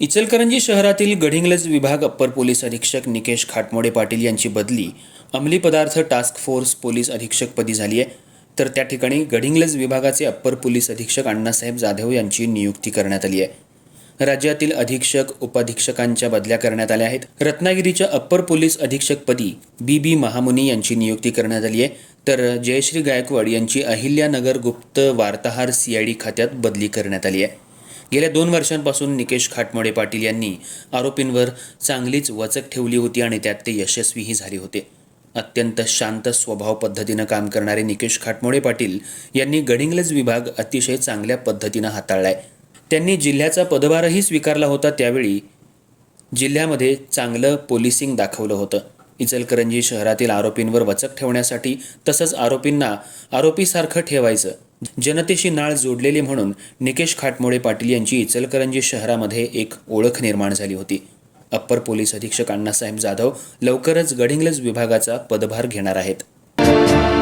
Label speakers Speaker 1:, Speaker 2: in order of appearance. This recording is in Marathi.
Speaker 1: इचलकरंजी शहरातील गडिंग्लज विभाग अप्पर पोलीस अधीक्षक निकेश खाटमोडे पाटील यांची बदली अंमली पदार्थ टास्क फोर्स पोलीस अधीक्षकपदी झाली आहे. तर त्या ठिकाणी गडिंग्लज विभागाचे अप्पर पोलीस अधीक्षक अण्णासाहेब जाधव यांची नियुक्ती करण्यात आली आहे. राज्यातील अधीक्षक उपाधीक्षकांच्या बदल्या करण्यात आल्या आहेत. रत्नागिरीच्या अप्पर पोलीस अधीक्षकपदी बी बी महामुनी यांची नियुक्ती करण्यात आली आहे. तर जयश्री गायकवाड यांची अहिल्यानगर गुप्त वार्ताहर सीआयडी खात्यात बदली करण्यात आली आहे. गेल्या दोन वर्षांपासून निकेश खाटमोडे पाटील यांनी आरोपींवर चांगलीच वचक ठेवली होती आणि त्यात ते यशस्वीही झाले होते. अत्यंत शांत स्वभाव पद्धतीनं काम करणारे निकेश खाटमोडे पाटील यांनी गडिंग्लज विभाग अतिशय चांगल्या पद्धतीनं हाताळलाय. त्यांनी जिल्ह्याचा पदभारही स्वीकारला होता त्यावेळी जिल्ह्यामध्ये चांगलं पोलिसिंग दाखवलं होतं. इचलकरंजी शहरातील आरोपींवर वचक ठेवण्यासाठी तसंच आरोपींना आरोपीसारखं ठेवायचं. जनतेशी नाळ जोडलेली म्हणून निकेश खाटमोळे पाटील यांची इचलकरंजी शहरामध्ये एक ओळख निर्माण झाली होती. अप्पर पोलीस अधीक्षक अण्णासाहेब जाधव लवकरच गडिंग्लज विभागाचा पदभार घेणार आहेत.